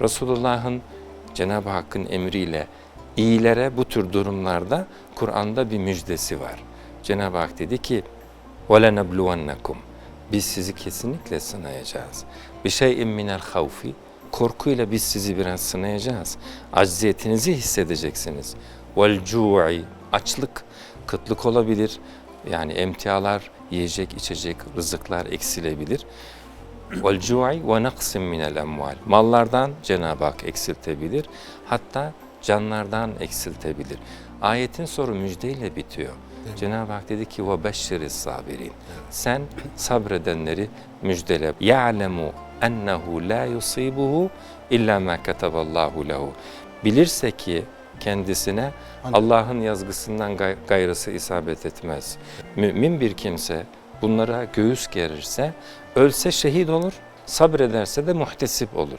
Resulullah'ın Cenab-ı Hakk'ın emriyle iyilere bu tür durumlarda Kur'an'da bir müjdesi var. Cenab-ı Hak dedi ki وَلَنَبْلُوَنَّكُمْ Biz sizi kesinlikle sınayacağız. Bir şeyin minel havfi Korkuyla biz sizi biraz sınayacağız. Acziyetinizi hissedeceksiniz. وَالْجُوعِ Açlık, kıtlık olabilir. Yani emtialar, yiyecek, içecek, rızıklar eksilebilir. vel cu'i ve naqsim minel emval. Mallardan Cenab-ı Hak eksiltebilir. Hatta canlardan eksiltebilir. Ayetin soru müjdeyle bitiyor. Cenab-ı Hak dedi ki ve beşşiriz sabirin. Sen sabredenleri müjdele. Ya'lemu ennehu la yusibuhu illa ma kataballahu lehu. Bilirse ki kendisine Allah'ın yazgısından gayrısı isabet etmez. Mümin bir kimse bunlara göğüs gerirse, ölse şehit olur, sabrederse de muhtesip olur.